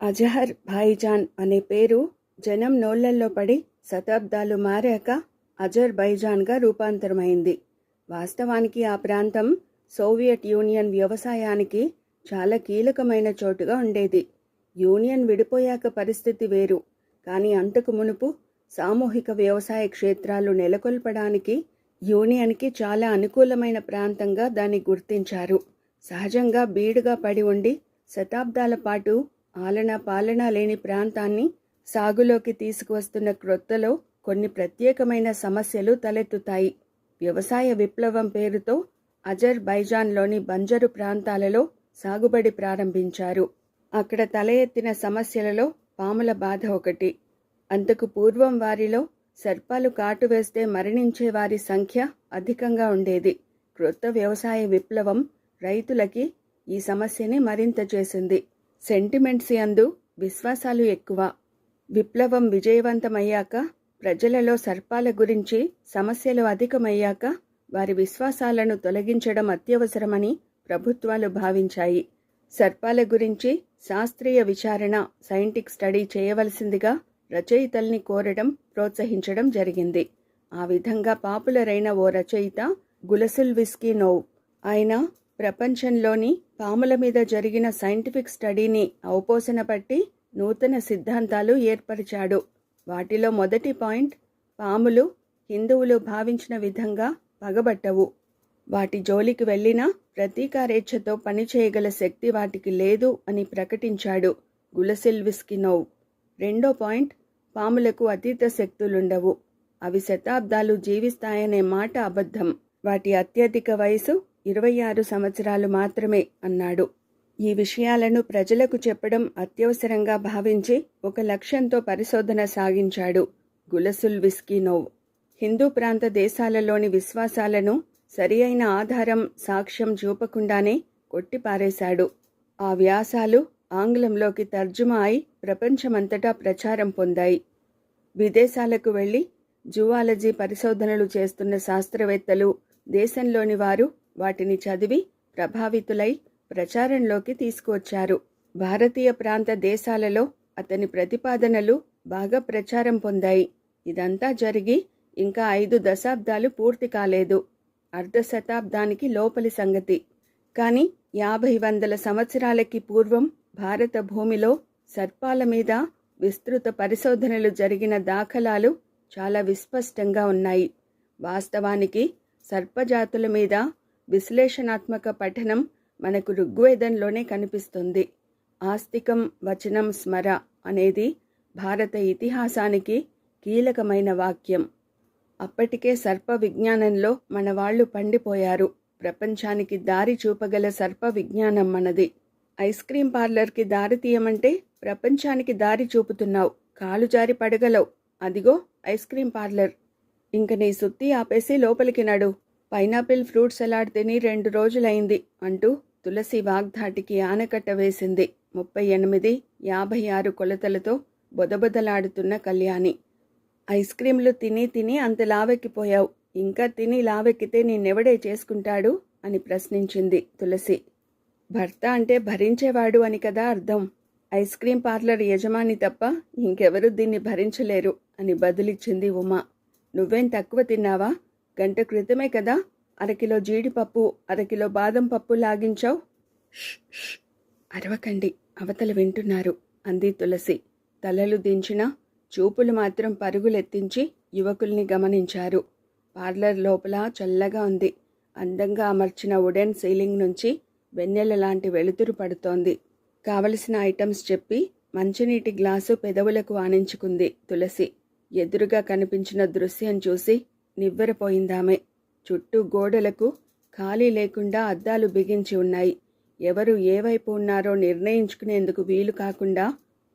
అజహర్ భాయిజాన్ అనే పేరు జనం నోళ్ళల్లో పడి శతాబ్దాలు మారాక అజర్ బైజాన్గా రూపాంతరమైంది. వాస్తవానికి ఆ ప్రాంతం సోవియట్ యూనియన్ వ్యవసాయానికి చాలా కీలకమైన చోటుగా ఉండేది. యూనియన్ విడిపోయాక పరిస్థితి వేరు. కానీ అంతకు మునుపు సామూహిక వ్యవసాయ క్షేత్రాలు నెలకొల్పడానికి యూనియన్కి చాలా అనుకూలమైన ప్రాంతంగా దాన్ని గుర్తించారు. సహజంగా బీడుగా పడి ఉండి శతాబ్దాల పాటు ఆలన పాలన లేని ప్రాంతాన్ని సాగులోకి తీసుకువస్తున్న క్రొత్తలో కొన్ని ప్రత్యేకమైన సమస్యలు తలెత్తుతాయి. వ్యవసాయ విప్లవం పేరుతో అజర్ బైజాన్లోని బంజరు ప్రాంతాలలో సాగుబడి ప్రారంభించారు. అక్కడ తల ఎత్తిన సమస్యలలో పాముల బాధ ఒకటి. అంతకు పూర్వం వారిలో సర్పాలు కాటు వేస్తే మరణించే వారి సంఖ్య అధికంగా ఉండేది. క్రొత్త వ్యవసాయ విప్లవం రైతులకి ఈ సమస్యని మరింత చేసింది. సెంటిమెంట్స్ యందు విశ్వాసాలు ఎక్కువ. విప్లవం విజయవంతమయ్యాక ప్రజలలో సర్పాల గురించి సమస్యలు అధికమయ్యాక వారి విశ్వాసాలను తొలగించడం అత్యవసరమని ప్రభుత్వాలు భావించాయి. సర్పాల గురించి శాస్త్రీయ విచారణ సైంటిక్ స్టడీ చేయవలసిందిగా రచయితల్ని కోరడం ప్రోత్సహించడం జరిగింది. ఆ విధంగా పాపులర్ అయిన ఓ రచయిత గులసుల్ విస్కీ నోవ్. ఆయన ప్రపంచంలోని పాముల మీద జరిగిన సైంటిఫిక్ స్టడీని అవపోసన పట్టి నూతన సిద్ధాంతాలు ఏర్పరిచాడు. వాటిలో మొదటి పాయింట్ పాములు హిందువులు భావించిన విధంగా పగబట్టవు. వాటి జోలికి వెళ్ళినా ప్రతీకారేచ్ఛతో పనిచేయగల శక్తి వాటికి లేదు అని ప్రకటించాడు గులసిల్విస్కినోవ్ రెండో పాయింట్ పాములకు అతీత శక్తులుండవు. అవి శతాబ్దాలు జీవిస్తాయనే మాట అబద్ధం. వాటి అత్యధిక వయసు ఇరవై ఆరు సంవత్సరాలు మాత్రమే అన్నాడు. ఈ విషయాలను ప్రజలకు చెప్పడం అత్యవసరంగా భావించి ఒక లక్ష్యంతో పరిశోధన సాగించాడు గులసుల్ విస్కీనోవ్. హిందూ ప్రాంత దేశాలలోని విశ్వాసాలను సరియైన ఆధారం సాక్ష్యం చూపకుండానే కొట్టిపారేశాడు. ఆ వ్యాసాలు ఆంగ్లంలోకి తర్జుమా అయి ప్రపంచమంతటా ప్రచారం పొందాయి. విదేశాలకు వెళ్ళి జువాలజీ పరిశోధనలు చేస్తున్న శాస్త్రవేత్తలు దేశంలోని వారు వాటిని చదివి ప్రభావితులై ప్రచారంలోకి తీసుకువచ్చారు. భారతీయ ప్రాంత దేశాలలో అతని ప్రతిపాదనలు బాగా ప్రచారం పొందాయి. ఇదంతా జరిగి ఇంకా ఐదు దశాబ్దాలు పూర్తి కాలేదు. అర్ధ శతాబ్దానికి లోపలి సంగతి. కానీ యాభై వందల సంవత్సరాలకి పూర్వం భారత భూమిలో సర్పాల మీద విస్తృత పరిశోధనలు జరిగిన దాఖలాలు చాలా విస్పష్టంగా ఉన్నాయి. వాస్తవానికి సర్పజాతుల మీద విశ్లేషణాత్మక పఠనం మనకు ఋగ్వేదంలోనే కనిపిస్తుంది. ఆస్తికం వచనం స్మర అనేది భారత ఇతిహాసానికి కీలకమైన వాక్యం. అప్పటికే సర్ప విజ్ఞానంలో మన వాళ్ళు పండిపోయారు. ప్రపంచానికి దారి చూపగల సర్ప విజ్ఞానం మనది. ఐస్ క్రీం పార్లర్కి దారి తీయమంటే ప్రపంచానికి దారి చూపుతున్నావు. కాలు జారి పడగలవు. అదిగో ఐస్ క్రీం పార్లర్. ఇంక నీ సుత్తి ఆపేసి లోపలికి నడు. పైనాపిల్ ఫ్రూట్ సలాడ్ తిని రెండు రోజులైంది అంటూ తులసి వాగ్ధాటికి ఆనకట్ట వేసింది. ముప్పై ఎనిమిది యాభై ఆరు కొలతలతో బొదబొదలాడుతున్న కళ్యాణి. ఐస్ క్రీంలు తిని తిని అంత లావెక్కిపోయావు. ఇంకా తిని లావెక్కితే నిన్నెవడే చేసుకుంటాడు? అని ప్రశ్నించింది తులసి. భర్త అంటే భరించేవాడు అని కదా అర్థం. ఐస్ క్రీం పార్లర్ యజమాని తప్ప ఇంకెవరూ దీన్ని భరించలేరు అని బదులిచ్చింది ఉమా. నువ్వేం తక్కువ తిన్నావా? గంట క్రితమే కదా అరకిలో జీడిపప్పు అరకిలో బాదం పప్పు లాగించావు? అరవకండి అవతల వింటున్నారు అంది తులసి. తలలు దించిన చూపులు మాత్రం పరుగులెత్తించి యువకుల్ని గమనించారు. పార్లర్ లోపల చల్లగా ఉంది. అందంగా అమర్చిన వుడెన్ సీలింగ్ నుంచి వెన్నెల లాంటి వెలుతురు పడుతోంది. కావలసిన ఐటమ్స్ చెప్పి మంచినీటి గ్లాసు పెదవులకు ఆనించుకుంది తులసి. ఎదురుగా కనిపించిన దృశ్యం చూసి నివ్వెరపోయిందామె. చుట్టూ గోడలకు ఖాళీ లేకుండా అద్దాలు బిగించి ఉన్నాయి. ఎవరు ఏవైపు ఉన్నారో నిర్ణయించుకునేందుకు వీలు కాకుండా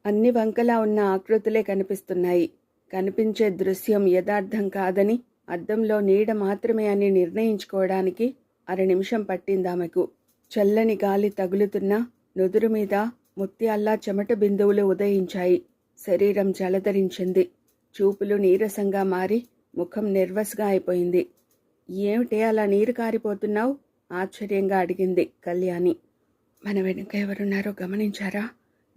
అన్ని వంకలా ఉన్న ఆకృతులే కనిపిస్తున్నాయి. కనిపించే దృశ్యం యథార్థం కాదని అద్దంలో నీడ మాత్రమే అని నిర్ణయించుకోవడానికి అర నిమిషం పట్టిందామెకు. చల్లని గాలి తగులుతున్న నుదురు మీద ముత్యాల్లా చెమట బిందువులు ఉదయించాయి. శరీరం జలధరించింది చూపులు నీరసంగా మారి ముఖం నెర్వస్గా అయిపోయింది. ఏమిటి అలా నీరు కారిపోతున్నావు? ఆశ్చర్యంగా అడిగింది కళ్యాణి. మన వెనుక ఎవరున్నారో గమనించారా?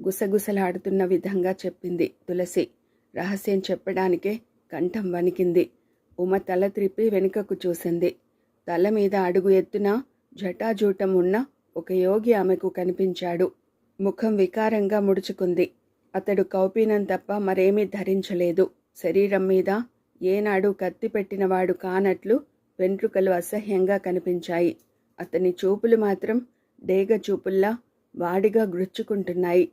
గుసగుసలాడుతున్న విధంగా చెప్పింది తులసి. రహస్యం చెప్పడానికే కంఠం వణికింది. ఉమ తల త్రిప్పి వెనుకకు చూసింది. తల మీద అడుగు ఎత్తున జటాజూటం ఉన్న ఒక యోగి ఆమెకు కనిపించాడు. ముఖం వికారంగా ముడుచుకుంది. అతడు కౌపీనం తప్ప మరేమీ ధరించలేదు. శరీరం మీద ఏనాడు కత్తి పెట్టినవాడు కానట్లు వెంట్రుకలు అసహ్యంగా కనిపించాయి. అతని చూపులు మాత్రం డేగ చూపుల్లా వాడిగా గ్రుచ్చుకుంటున్నాయి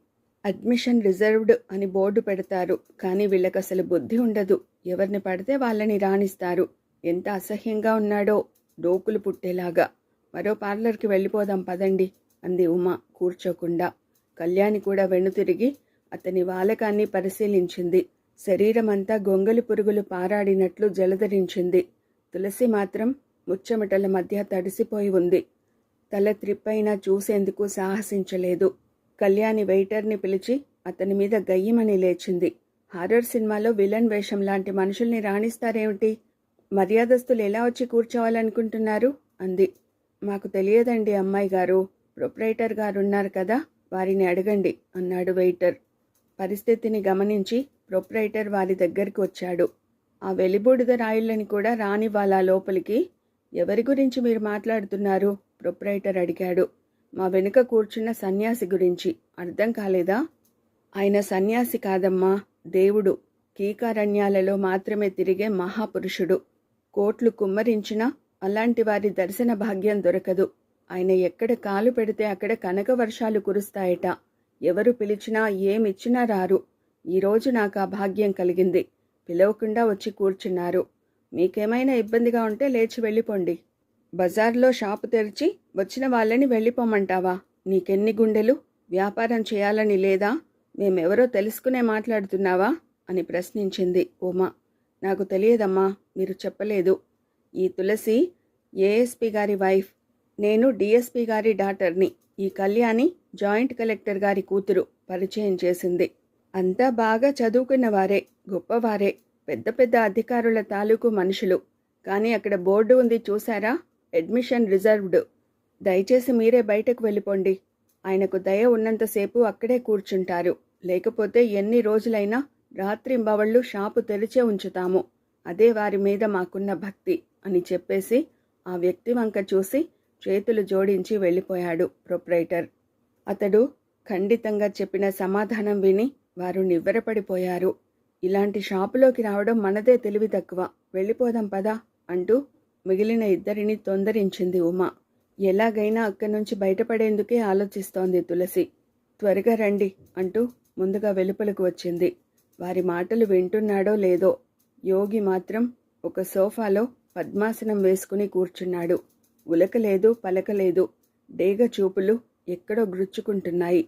అడ్మిషన్ రిజర్వ్డ్ అని బోర్డు పెడతారు కానీ వీళ్ళకి అసలు బుద్ధి ఉండదు. ఎవరిని పడితే వాళ్ళని రాణిస్తారు. ఎంత అసహ్యంగా ఉన్నాడో డోకులు పుట్టేలాగా. మరో పార్లర్కి వెళ్ళిపోదాం పదండి అంది ఉమ కూర్చోకుండా. కళ్యాణి కూడా వెనుతిరిగి అతని వాలకాన్ని పరిశీలించింది. శరీరమంతా గొంగలి పురుగులు పారాడినట్లు జలధరించింది. తులసి మాత్రం ముచ్చమటల మధ్య తడిసిపోయి ఉంది. తల త్రిప్పైనా చూసేందుకు సాహసించలేదు. కళ్యాణి వెయిటర్ని పిలిచి అతని మీద గయ్యమని లేచింది. హారర్ సినిమాలో విలన్ వేషం లాంటి మనుషుల్ని రాణిస్తారేమిటి? మర్యాదస్తులు ఎలా వచ్చి కూర్చోవాలనుకుంటున్నారు? అంది. మాకు తెలియదండి అమ్మాయి గారు. ప్రొపరేటర్ గారు ఉన్నారు కదా వారిని అడగండి అన్నాడు వెయిటర్. పరిస్థితిని గమనించి ప్రొప్రైటర్ వారి దగ్గరికి వచ్చాడు. ఆ వెలిబూడిద రాయిళ్ళని కూడా రానివ్వాలా లోపలికి? ఎవరి గురించి మీరు మాట్లాడుతున్నారు? ప్రొప్రైటర్ అడిగాడు. మా వెనుక కూర్చున్న సన్యాసి గురించి. అర్థం కాలేదా? ఆయన సన్యాసి కాదమ్మా దేవుడు. కీకారణ్యాలలో మాత్రమే తిరిగే మహాపురుషుడు. కోట్లు కుమ్మరించినా అలాంటి వారి దర్శన భాగ్యం దొరకదు. ఆయన ఎక్కడ కాలు పెడితే అక్కడ కనక వర్షాలు కురుస్తాయట. ఎవరు పిలిచినా ఏమిచ్చినా రారు. ఈరోజు నాకు ఆ భాగ్యం కలిగింది. పిలవకుండా వచ్చి కూర్చున్నారు. మీకేమైనా ఇబ్బందిగా ఉంటే లేచి వెళ్ళిపోండి. బజార్లో షాపు తెరిచి వచ్చిన వాళ్ళని వెళ్ళిపోమంటావా? నీకెన్ని గుండెలు? వ్యాపారం చేయాలని లేదా? మేమెవరో తెలుసుకునే మాట్లాడుతున్నావా? అని ప్రశ్నించింది ఉమా. నాకు తెలియదమ్మా మీరు చెప్పలేదు. ఈ తులసి ఏఎస్పి గారి వైఫ్ నేను డిఎస్పి గారి డాటర్ని ఈ కళ్యాణి జాయింట్ కలెక్టర్ గారి కూతురు పరిచయం చేసింది. అంతా బాగా చదువుకున్న వారే గొప్పవారే పెద్ద పెద్ద అధికారుల తాలూకు మనుషులు. కానీ అక్కడ బోర్డు ఉంది చూసారా అడ్మిషన్ రిజర్వ్డ్. దయచేసి మీరే బయటకు వెళ్ళిపోండి. ఆయనకు దయ ఉన్నంతసేపు అక్కడే కూర్చుంటారు. లేకపోతే ఎన్ని రోజులైనా రాత్రింబవళ్ళు షాపు తెరిచే ఉంచుతాము. అదే వారి మీద మాకున్న భక్తి అని చెప్పేసి ఆ వ్యక్తి వంక చూసి చేతులు జోడించి వెళ్ళిపోయాడు ప్రొప్రైటర్. అతడు ఖండితంగా చెప్పిన సమాధానం విని వారు నివ్వెరపడిపోయారు. ఇలాంటి షాపులోకి రావడం మనదే తెలివి తక్కువ. వెళ్ళిపోదాం పదా అంటూ మిగిలిన ఇద్దరిని తొందరించింది ఉమ. ఎలాగైనా అక్కడి నుంచి బయటపడేందుకే ఆలోచిస్తోంది తులసి. త్వరగా రండి అంటూ ముందుగా వెలుపలకు వచ్చింది. వారి మాటలు వింటున్నాడో లేదో యోగి మాత్రం ఒక సోఫాలో పద్మాసనం వేసుకుని కూర్చున్నాడు. ఉలకలేదు పలకలేదు. డేగ చూపులు ఎక్కడో గ్రుచ్చుకుంటున్నాయి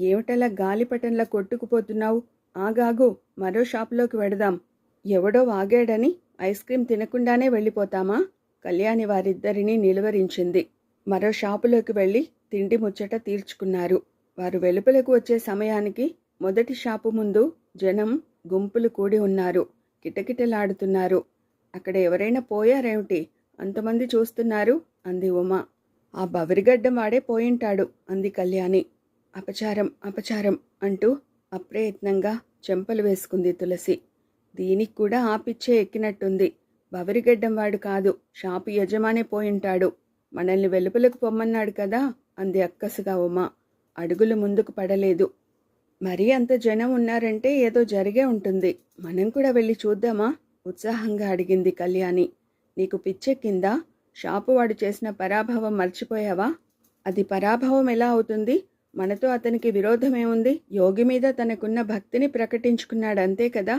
ఏమిటలా గాలిపటంలా కొట్టుకుపోతున్నావు? ఆగాగు మరో షాపులోకి వెడదాం. ఎవడో ఆగాడని ఐస్ క్రీం తినకుండానే వెళ్ళిపోతామా? కళ్యాణి వారిద్దరినీ నిలువరించింది. మరో షాపులోకి వెళ్ళి తిండి ముచ్చట తీర్చుకున్నారు. వారు వెలుపలకు వచ్చే సమయానికి మొదటి షాపు ముందు జనం గుంపులు కూడి ఉన్నారు. కిటకిటలాడుతున్నారు. అక్కడ ఎవరైనా పోయారేమిటి? అంతమంది చూస్తున్నారు అంది ఉమ. ఆ బవరిగడ్డం వాడే పోయింటాడు అంది కళ్యాణి. అపచారం అపచారం అంటూ అప్రయత్నంగా చెంపలు వేసుకుంది తులసి. దీనికి కూడా ఆపిచ్చే ఎక్కినట్టుంది. బవరిగడ్డం వాడు కాదు. షాపు యజమానే పోయింటాడు. మనల్ని వెలుపలకు పొమ్మన్నాడు కదా అంది అక్కసుగా ఉమా. అడుగులు ముందుకు పడలేదు. మరీ అంత జనం ఉన్నారంటే ఏదో జరిగే ఉంటుంది. మనం కూడా వెళ్ళి చూద్దామా? ఉత్సాహంగా అడిగింది కళ్యాణి. నీకు పిచ్చెక్కిందా? షాపు వాడు చేసిన పరాభవం మర్చిపోయావా? అది పరాభవం ఎలా అవుతుంది? మనతో అతనికి విరోధమేముంది యోగి మీద తనకున్న భక్తిని ప్రకటించుకున్నాడు అంతే కదా?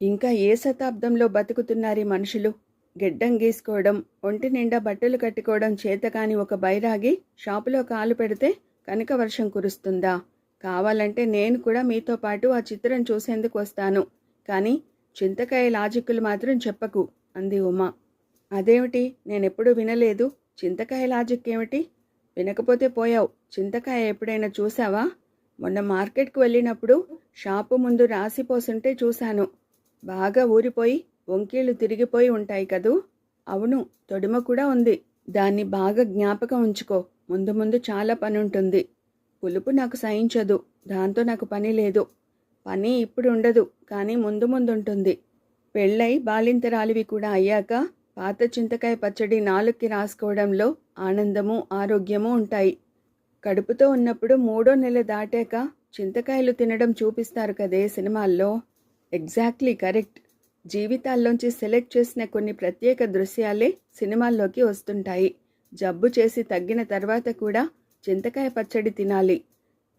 ఇంకా ఏ శతాబ్దంలో బతుకుతున్నారీ మనుషులు? గిడ్డం గీసుకోవడం ఒంటి నిండా బట్టలు కట్టుకోవడం చేతకాని ఒక బైరాగి షాపులో కాలు పెడితే కనుక వర్షం కురుస్తుందా? కావాలంటే నేను కూడా మీతో పాటు ఆ చిత్రం చూసేందుకు వస్తాను. కానీ చింతకాయ లాజిక్కులు మాత్రం చెప్పకు అంది ఉమా. అదేమిటి? నేనెప్పుడూ వినలేదు. చింతకాయ లాజిక్ ఏమిటి? వినకపోతే పోయావు. చింతకాయ ఎప్పుడైనా చూసావా మొన్న మార్కెట్కు వెళ్ళినప్పుడు షాపు ముందు రాసిపోసుంటే చూశాను. బాగా ఊరిపోయి వంకీళ్ళు తిరిగిపోయి ఉంటాయి కదూ? అవును తొడిమ కూడా ఉంది. దాన్ని బాగా జ్ఞాపకం ఉంచుకో. ముందు ముందు చాలా పనుంటుంది. పులుపు నాకు సహించదు. దాంతో నాకు పని లేదు. పని ఇప్పుడు ఉండదు కానీ ముందు ముందు ఉంటుంది పెళ్ళై బాలింతరాలివి కూడా అయ్యాక పాత చింతకాయ పచ్చడి నాలుగుకి రాసుకోవడంలో ఆనందము ఆరోగ్యము ఉంటాయి. కడుపుతో ఉన్నప్పుడు మూడో నెల దాటాక చింతకాయలు తినడం చూపిస్తారు కదే సినిమాల్లో. Exactly correct. జీవితాల్లోంచి సెలెక్ట్ చేసిన కొన్ని ప్రత్యేక దృశ్యాలే సినిమాల్లోకి వస్తుంటాయి. జబ్బు చేసి తగ్గిన తర్వాత కూడా చింతకాయ పచ్చడి తినాలి.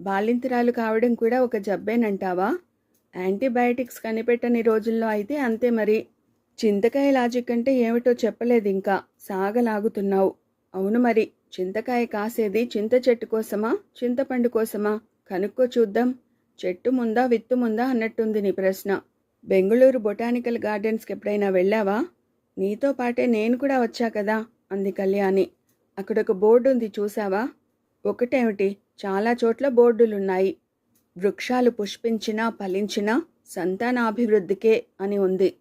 బాలింతరాలు కావడం కూడా ఒక జబ్బేనంటావా? యాంటీబయాటిక్స్ కనిపెట్టని రోజుల్లో అయితే అంతే మరి. చింతకాయ లాజిక్ అంటే ఏమిటో చెప్పలేదు ఇంకా. సాగలాగుతున్నావు. అవును మరి చింతకాయ కాసేది చింత చెట్టు కోసమా చింతపండు కోసమా? కనుక్కో చూద్దాం. చెట్టు ముందా విత్తు ముందా అన్నట్టుంది నీ ప్రశ్న. బెంగళూరు బొటానికల్ గార్డెన్స్కి ఎప్పుడైనా వెళ్ళావా? నీతో పాటే నేను కూడా వచ్చా కదా అంది కళ్యాణి. అక్కడ ఒక బోర్డు ఉంది చూసావా? ఒకటేమిటి? చాలా చోట్ల బోర్డులున్నాయి. వృక్షాలు పుష్పించినా ఫలించినా సంతానాభివృద్ధికే అని ఉంది.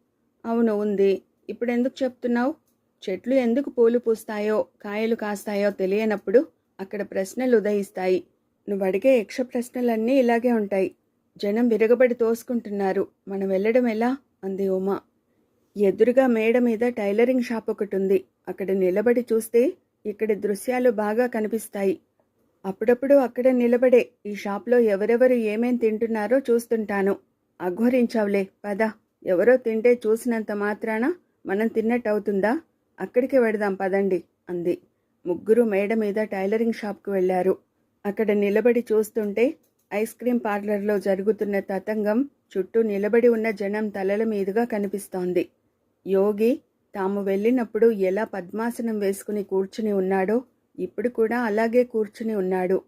అవును ఉంది. ఇప్పుడు ఎందుకు చెప్తున్నావు? చెట్లు ఎందుకు పూలు పూస్తాయో కాయలు కాస్తాయో తెలియనప్పుడు అక్కడ ప్రశ్నలు ఉదయిస్తాయి. నువ్వు అడిగే యక్ష ప్రశ్నలన్నీ ఇలాగే ఉంటాయి. జనం విరగబడి తోసుకుంటున్నారు. మనం వెళ్ళడం ఎలా? అంది ఉమా. ఎదురుగా మేడ మీద టైలరింగ్ షాప్ ఒకటి ఉంది అక్కడ నిలబడి చూస్తే ఇక్కడి దృశ్యాలు బాగా కనిపిస్తాయి. అప్పుడప్పుడు అక్కడ నిలబడే ఈ షాప్లో ఎవరెవరు ఏమేం తింటున్నారో చూస్తుంటాను. అఘోరించావులే పదా. ఎవరో తింటే చూసినంత మాత్రాన మనం తిన్నట్టు అవుతుందా అక్కడికి వెడదాం పదండి అంది. ముగ్గురు మేడ మీద టైలరింగ్ షాప్కు వెళ్ళారు అక్కడ నిలబడి చూస్తుంటే ఐస్ క్రీం పార్లర్లో జరుగుతున్న తతంగం చుట్టూ నిలబడి ఉన్న జనం తలల మీదుగా కనిపిస్తోంది. యోగి తాము వెళ్ళినప్పుడు ఎలా పద్మాసనం వేసుకుని కూర్చుని ఉన్నాడో ఇప్పుడు కూడా అలాగే కూర్చుని ఉన్నాడు.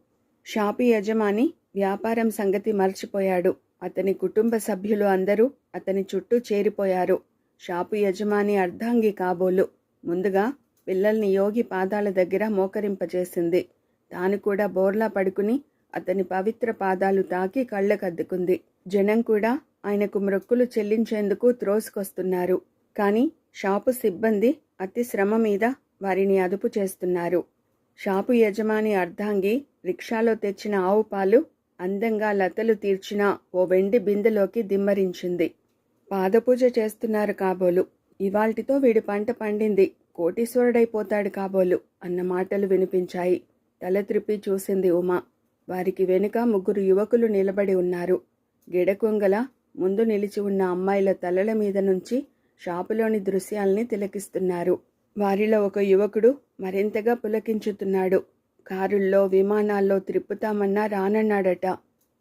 షాపు యజమాని వ్యాపారం సంగతి మర్చిపోయాడు. అతని కుటుంబ సభ్యులు అందరూ అతని చుట్టూ చేరిపోయారు. షాపు యజమాని అర్ధాంగి కాబోలు. ముందుగా పిల్లల్ని యోగి పాదాల దగ్గర మోకరింపచేసింది తాను కూడా బోర్లా పడుకుని అతని పవిత్ర పాదాలు తాకి కళ్ళకద్దుకుంది జనం కూడా ఆయనకు మృక్కులు చెల్లించేందుకు త్రోసుకొస్తున్నారు. కానీ షాపు సిబ్బంది అతి శ్రమ మీద వారిని అదుపు చేస్తున్నారు. షాపు యజమాని అర్ధాంగి రిక్షాలో తెచ్చిన ఆవు పాలు అందంగా లతలు తీర్చిన ఓ వెండి బిందెలోకి దిమ్మరించింది. పాదపూజ చేస్తున్నారు కాబోలు. ఇవాల్టితో వీడి పంట పండింది. కోటీశ్వరుడైపోతాడు కాబోలు అన్న మాటలు వినిపించాయి. తల త్రిప్పి చూసింది ఉమా. వారికి వెనుక ముగ్గురు యువకులు నిలబడి ఉన్నారు. గిడకొంగల ముందు నిలిచి ఉన్న అమ్మాయిల తలల మీద నుంచి షాపులోని దృశ్యాల్ని తిలకిస్తున్నారు. వారిలో ఒక యువకుడు మరింతగా పులకించుతున్నాడు. కారుల్లో విమానాల్లో త్రిప్పుతామన్నా రానన్నాడట.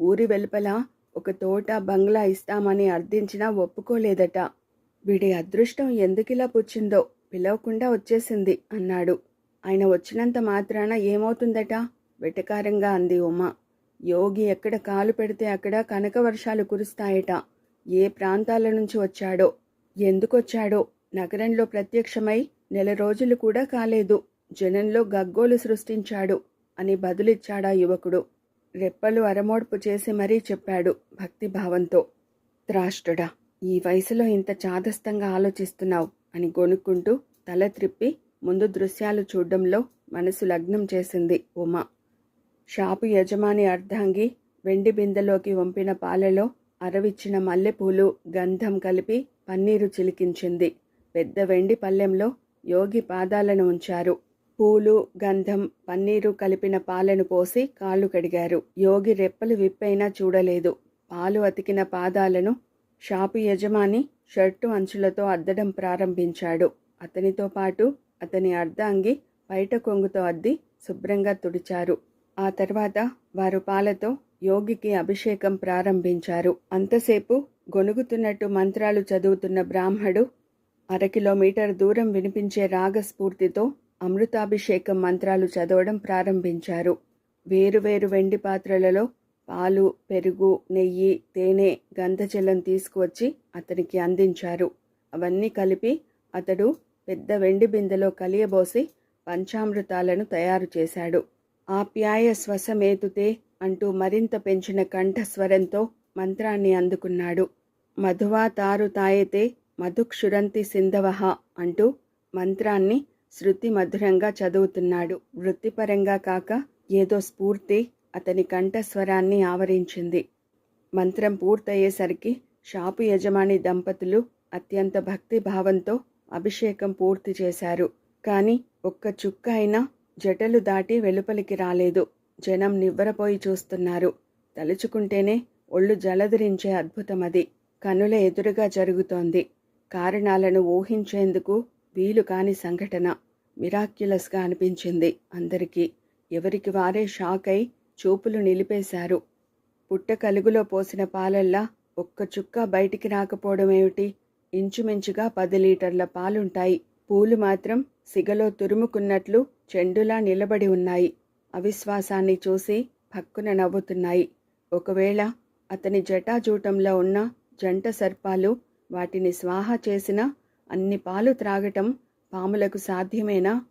ఊరి వెలుపల ఒక తోట బంగ్లా ఇస్తామని అర్థించినా ఒప్పుకోలేదట. వీడి అదృష్టం ఎందుకిలా పుచ్చిందో పిలవకుండా వచ్చేసింది అన్నాడు. ఆయన వచ్చినంత మాత్రాన ఏమవుతుందట? వెటకారంగా అంది ఉమ. యోగి ఎక్కడ కాలు పెడితే అక్కడ కనక వర్షాలు కురుస్తాయట. ఏ ప్రాంతాల నుంచి వచ్చాడో ఎందుకొచ్చాడో నగరంలో ప్రత్యక్షమై నెల రోజులు కూడా కాలేదు. జనంలో గగ్గోలు సృష్టించాడు అని బదులిచ్చాడా యువకుడు. రెప్పలు అరమోడ్పు చేసి మరీ చెప్పాడు భక్తిభావంతో. త్రాష్టుడా ఈ వయసులో ఇంత చాదస్తంగా ఆలోచిస్తున్నావు అని గొనుక్కుంటూ తల త్రిప్పి ముందు దృశ్యాలు చూడడంలో మనసు లగ్నం చేసింది ఉమ. షాపు యజమాని అర్ధాంగి వెండి బిందెలోకి వంపిన పాలలో అరవిచ్చిన మల్లెపూలు గంధం కలిపి పన్నీరు చిలికించింది. పెద్ద వెండి పల్లెంలో యోగి పాదాలను ఉంచారు. పూలు గంధం పన్నీరు కలిపిన పాలను పోసి కాళ్ళు కడిగారు. యోగి రెప్పలు విప్పైనా చూడలేదు. పాలు అతికిన పాదాలను షాపు యజమాని షర్టు అంచులతో అద్దడం ప్రారంభించాడు. అతనితో పాటు అతని అర్ధాంగి బయట కొంగుతో అద్ది శుభ్రంగా తుడిచారు. ఆ తర్వాత వారు పాలతో యోగికి అభిషేకం ప్రారంభించారు. అంతసేపు గొనుగుతున్నట్టు మంత్రాలు చదువుతున్న బ్రాహ్మడు అరకిలోమీటర్ దూరం వినిపించే రాగస్ఫూర్తితో అమృతాభిషేకం మంత్రాలు చదవడం ప్రారంభించారు. వేరువేరు వెండి పాత్రలలో పాలు పెరుగు నెయ్యి తేనె గంధజలం తీసుకువచ్చి అతనికి అందించారు. అవన్నీ కలిపి అతడు పెద్ద వెండి బిందెలో కలియబోసి పంచామృతాలను తయారు చేశాడు. ఆప్యాయ శ్వసమేతుతే అంటూ మరింత పెంచిన కంఠస్వరంతో మంత్రాన్ని అందుకున్నాడు. మధువా తారు తాయతే మధుక్షురంతి సింధవహ అంటూ మంత్రాన్ని శృతి మధురంగా చదువుతున్నాడు. వృత్తిపరంగా కాక ఏదో స్ఫూర్తి అతని కంఠస్వరాన్ని ఆవరించింది. మంత్రం పూర్తయ్యేసరికి షాపు యజమాని దంపతులు అత్యంత భక్తి భావంతో అభిషేకం పూర్తి చేశారు. కానీ ఒక్క చుక్క అయినా జటలు దాటి వెలుపలికి రాలేదు. జనం నివ్వరపోయి చూస్తున్నారు. తలుచుకుంటేనే ఒళ్ళు జలధరించే అద్భుతమది. కనుల ఎదురుగా జరుగుతోంది. కారణాలను ఊహించేందుకు వీలు కాని సంఘటన మిరాక్యులస్గా అనిపించింది అందరికీ. ఎవరికి వారే షాక్ అయి చూపులు నిలిపేశారు. పుట్ట కలుగులో పోసిన పాలల్లా ఒక్క చుక్క బయటికి రాకపోవడమేమిటి ఇంచుమించుగా పది లీటర్ల పాలుంటాయి. పూలు మాత్రం సిగలో తురుముకున్నట్లు చెండులా నిలబడి ఉన్నాయి. అవిశ్వాసాన్ని చూసి పక్కున నవ్వుతున్నాయి. ఒకవేళ అతని జటాజూటంలో ఉన్న జంట సర్పాలు వాటిని స్వాహ చేసిన అన్ని పాలు త్రాగటం పాములకు సాధ్యమేనా?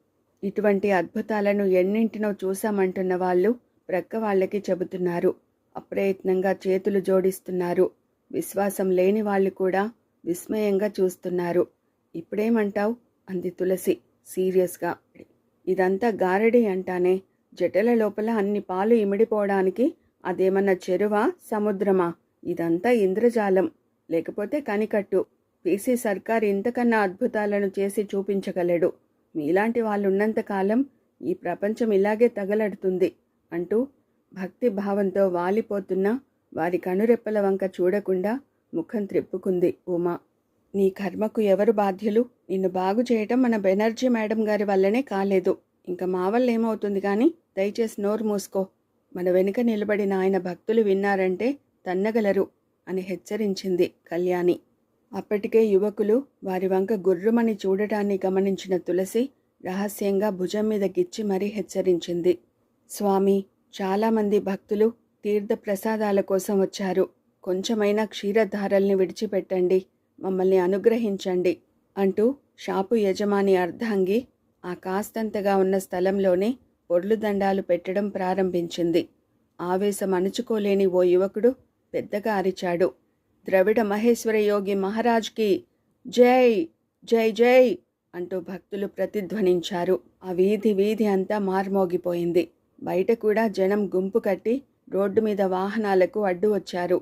ఇటువంటి అద్భుతాలను ఎన్నింటినో చూశామంటున్న వాళ్ళు ప్రక్క వాళ్ళకి చెబుతున్నారు. అప్రయత్నంగా చేతులు జోడిస్తున్నారు. విశ్వాసం లేని వాళ్ళు కూడా విస్మయంగా చూస్తున్నారు. ఇప్పుడేమంటావు? అంది తులసి సీరియస్గా. ఇదంతా గారడి అంటానే. జటల లోపల అన్ని పాలు ఇమిడిపోవడానికి అదేమన్నా చెరువా సముద్రమా? ఇదంతా ఇంద్రజాలం. లేకపోతే కనికట్టు. పీసీ సర్కార్ ఇంతకన్నా అద్భుతాలను చేసి చూపించగలడు. మీలాంటి వాళ్ళున్నంతకాలం ఈ ప్రపంచం ఇలాగే తగలడుతుంది అంటూ భక్తి భావంతో వాలిపోతున్న వారి కనురెప్పల వంక చూడకుండా ముఖం త్రిప్పుకుంది ఉమా. నీ కర్మకు ఎవరు బాధ్యులు? నిన్ను బాగు చేయటం మన బెనర్జీ మేడం గారి వల్లనే కాలేదు. ఇంకా మా వల్ల ఏమవుతుంది కానీ దయచేసి నోరు మూసుకో. మన వెనుక నిలబడిన ఆయన భక్తులు విన్నారంటే తన్నగలరు అని హెచ్చరించింది కళ్యాణి. అప్పటికే యువకులు వారి వంక గుర్రుమని చూడటాన్ని గమనించిన తులసి రహస్యంగా భుజం మీద గిచ్చి మరీ హెచ్చరించింది. స్వామి చాలామంది భక్తులు తీర్థ ప్రసాదాల కోసం వచ్చారు. కొంచెమైనా క్షీరధారల్ని విడిచిపెట్టండి. మమ్మల్ని అనుగ్రహించండి అంటూ షాపు యజమాని అర్ధాంగి ఆ కాస్తంతగా ఉన్న స్థలంలోనే పొర్లు దండాలు పెట్టడం ప్రారంభించింది. ఆవేశం అణుచుకోలేని ఓ యువకుడు పెద్దగా అరిచాడు. ద్రవిడ మహేశ్వర యోగి మహారాజ్కి జై జై జై అంటూ భక్తులు ప్రతిధ్వనించారు. ఆ వీధి వీధి అంతా మార్మోగిపోయింది. బయట కూడా జనం గుంపు కట్టి రోడ్డు మీద వాహనాలకు అడ్డు వచ్చారు.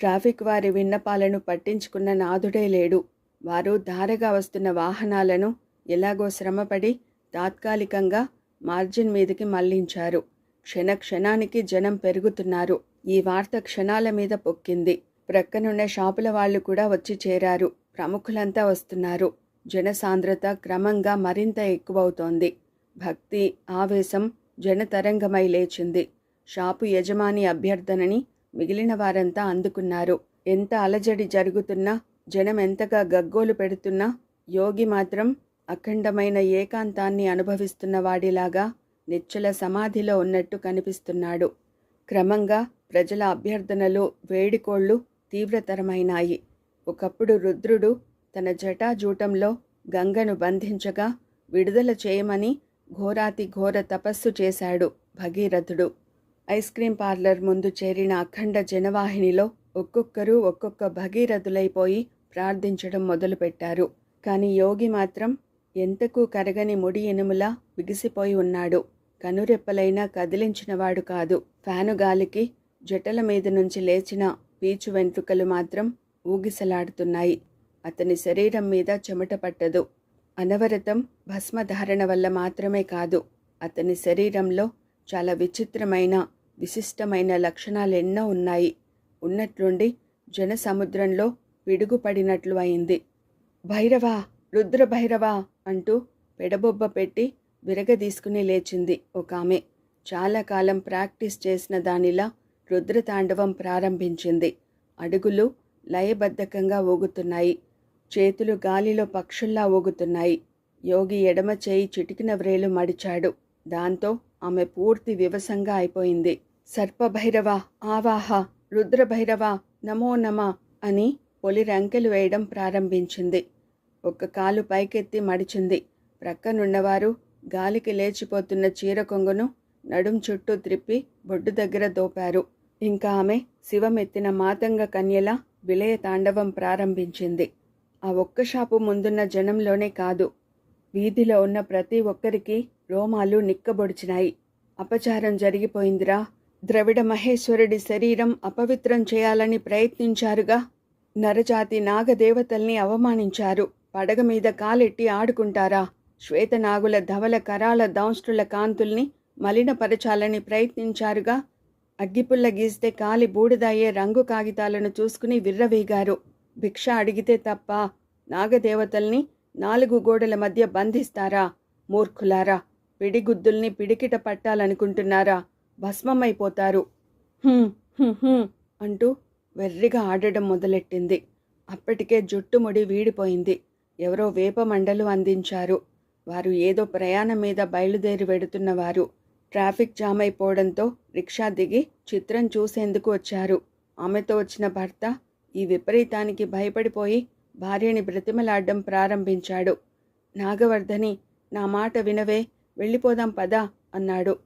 ట్రాఫిక్ వారి విన్నపాలను పట్టించుకున్న నాదుడే లేడు. వారు ధారగా వస్తున్న వాహనాలను ఎలాగో శ్రమపడి తాత్కాలికంగా మార్జిన్ మీదకి మళ్ళించారు. క్షణ క్షణానికి జనం పెరుగుతున్నారు. ఈ వార్త క్షణాల మీద పొక్కింది. ప్రక్కనున్న షాపుల వాళ్ళు కూడా వచ్చి చేరారు. ప్రముఖులంతా వస్తున్నారు. జనసాంద్రత క్రమంగా మరింత ఎక్కువవుతోంది. భక్తి ఆవేశం జనతరంగమై లేచింది. షాపు యజమాని అభ్యర్థనని మిగిలిన వారంతా అందుకున్నారు. ఎంత అలజడి జరుగుతున్నా జనం ఎంతగా గగ్గోలు పెడుతున్నా యోగి మాత్రం అఖండమైన ఏకాంతాన్ని అనుభవిస్తున్న వాడిలాగా నిశ్చల సమాధిలో ఉన్నట్టు కనిపిస్తున్నాడు. క్రమంగా ప్రజల అభ్యర్థనలు వేడికోళ్ళు తీవ్రతరమైనాయి. ఒకప్పుడు రుద్రుడు తన జటాజూటంలో గంగను బంధించగా విడుదల చేయమని ఘోరాతి ఘోర తపస్సు చేశాడు భగీరథుడు. ఐస్ క్రీం పార్లర్ ముందు చేరిన అఖండ జనవాహినిలో ఒక్కొక్కరు ఒక్కొక్క భగీరథులైపోయి ప్రార్థించడం మొదలుపెట్టారు. కానీ యోగి మాత్రం ఎంతకు కరగని ముడి ఎనుములా బిగిసిపోయి ఉన్నాడు. కనురెప్పలైనా కదిలించినవాడు కాదు. ఫ్యాను గాలికి జటల మీద నుంచి లేచిన పీచు వెంట్రుకలు మాత్రం ఊగిసలాడుతున్నాయి. అతని శరీరం మీద చెమట పట్టదు. అనవరతం భస్మధారణ వల్ల మాత్రమే కాదు అతని శరీరంలో చాలా విచిత్రమైన విశిష్టమైన లక్షణాలు ఎన్నో ఉన్నాయి. ఉన్నట్లుండి జనసముద్రంలో పిడుగుపడినట్లు అయింది. భైరవా రుద్ర భైరవా అంటూ పెడబొబ్బ పెట్టి విరగదీసుకుని లేచింది ఒక ఆమె. చాలా కాలం ప్రాక్టీస్ చేసిన దానిలా రుద్రతాండవం ప్రారంభించింది. అడుగులు లయబద్ధకంగా ఊగుతున్నాయి. చేతులు గాలిలో పక్షుల్లా ఊగుతున్నాయి. యోగి ఎడమ చేయి చిటికిన వ్రేలు మడిచాడు. దాంతో ఆమె పూర్తి వివసంగా అయిపోయింది. సర్పభైరవ ఆవాహ రుద్రభైరవ నమో నమ అని పొలి రంకెలు వేయడం ప్రారంభించింది. ఒక్క కాలు పైకెత్తి మడిచింది. ప్రక్కనున్నవారు గాలికి లేచిపోతున్న చీర కొంగును నడుం చుట్టూ త్రిప్పి బొడ్డు దగ్గర దోపారు. ఇంకా ఆమె శివమెత్తిన మాతంగ కన్యల విలయ తాండవం ప్రారంభించింది. ఆ ఒక్క షాపు ముందున్న జనంలోనే కాదు వీధిలో ఉన్న ప్రతి ఒక్కరికి రోమాలు నిక్కబొడిచినాయి. అపచారం జరిగిపోయిందిరా. ద్రవిడ మహేశ్వరుడి శరీరం అపవిత్రం చేయాలని ప్రయత్నించారుగా. నరజాతి నాగదేవతల్ని అవమానించారు. పడగ మీద కాలెట్టి ఆడుకుంటారా? శ్వేతనాగుల ధవల కరాల దౌష్ట్రుల కాంతుల్ని మలినపరచాలని ప్రయత్నించారుగా. అగ్గిపుల్ల గీస్తే కాలి బూడిదాయే రంగు కాగితాలను చూసుకుని విర్రవీగారు. భిక్ష అడిగితే తప్ప నాగదేవతల్ని నాలుగు గోడల మధ్య బంధిస్తారా మూర్ఖులారా? పిడిగుద్దుల్ని పిడికిట పట్టాలనుకుంటున్నారా? భస్మమైపోతారు. అంటూ వెర్రిగా ఆడడం మొదలెట్టింది. అప్పటికే జుట్టుముడి వీడిపోయింది. ఎవరో వేప మండలు అందించారు. వారు ఏదో ప్రయాణం మీద బయలుదేరి వెడుతున్నవారు. ట్రాఫిక్ జామ్ అయిపోవడంతో రిక్షా దిగి చిత్రం చూసేందుకు వచ్చారు. ఆమెతో వచ్చిన భర్త ఈ విపరీతానికి భయపడిపోయి భార్యని బ్రతిమలాడడం ప్రారంభించాడు. నాగవర్ధని నా మాట వినవే వెళ్ళిపోదాం పదా అన్నాడు.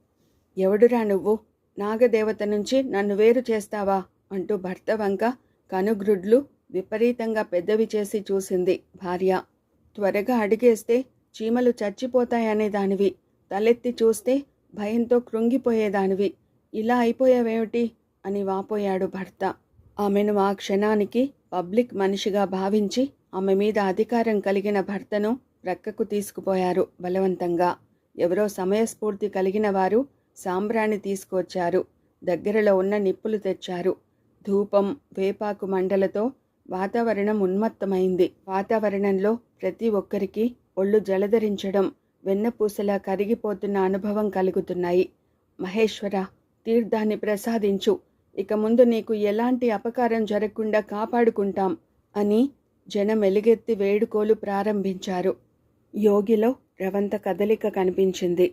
ఎవడురా నువ్వు? నాగదేవత నుంచి నన్ను వేరు చేస్తావా? అంటూ భర్త వంక కనుగ్రుడ్లు విపరీతంగా పెద్దవి చేసి చూసింది భార్య. త్వరగా అడిగేస్తే చీమలు చచ్చిపోతాయనే దానివి. తలెత్తి చూస్తే భయంతో కృంగిపోయేదానివి. ఇలా అయిపోయావేమిటి? అని వాపోయాడు భర్త. ఆమెను ఆ క్షణానికి పబ్లిక్ మనిషిగా భావించి ఆమె మీద అధికారం కలిగిన భర్తను ప్రక్కకు తీసుకుపోయారు బలవంతంగా. ఎవరో సమయస్ఫూర్తి కలిగిన వారు సాంబ్రాణి తీసుకొచ్చారు దగ్గరలో ఉన్న నిప్పులు తెచ్చారు. ధూపం వేపాకు మండలతో వాతావరణం ఉన్మత్తమైంది. వాతావరణంలో ప్రతి ఒక్కరికి ఒళ్ళు జలధరించడం వెన్నపూసలా కరిగిపోతున్న అనుభవం కలుగుతున్నాయి. మహేశ్వర తీర్థాన్ని ప్రసాదించు. ఇక ముందు నీకు ఎలాంటి అపకారం జరగకుండా కాపాడుకుంటాం అని జనం ఎలుగెత్తి వేడుకోలు ప్రారంభించారు. యోగిలో రవంత కదలిక కనిపించింది.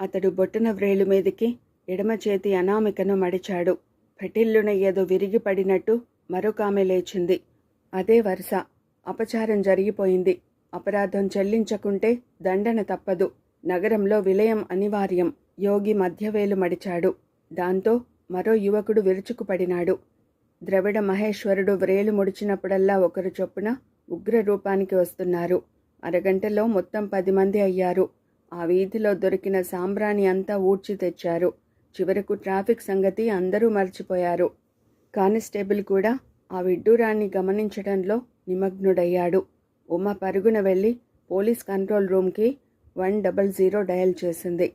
అతడు బొట్టున వ్రేలు మీదికి ఎడమ చేతి అనామికను మడిచాడు. పెటిల్లున ఏదో విరిగిపడినట్టు మరొక ఆమె లేచింది. అదే వరుస. అపచారం జరిగిపోయింది. అపరాధం చెల్లించకుంటే దండన తప్పదు. నగరంలో విలయం అనివార్యం. యోగి మధ్యవేలు మడిచాడు. దాంతో మరో యువకుడు విరుచుకుపడినాడు. ద్రవిడ మహేశ్వరుడు వ్రేలు ముడిచినప్పుడల్లా ఒకరు చొప్పున ఉగ్ర రూపానికి వస్తున్నారు. అరగంటలో మొత్తం పది మంది అయ్యారు. ఆ వీధిలో దొరికిన సాంబ్రాణి అంతా ఊడ్చి తెచ్చారు. చివరకు ట్రాఫిక్ సంగతి అందరూ మర్చిపోయారు. కానిస్టేబుల్ కూడా ఆ విడ్డూరాన్ని గమనించడంలో నిమగ్నుడయ్యాడు. ఉమ పరుగున వెళ్ళి పోలీస్ కంట్రోల్ రూమ్కి వన్ డబల్ జీరో డయల్ చేసింది.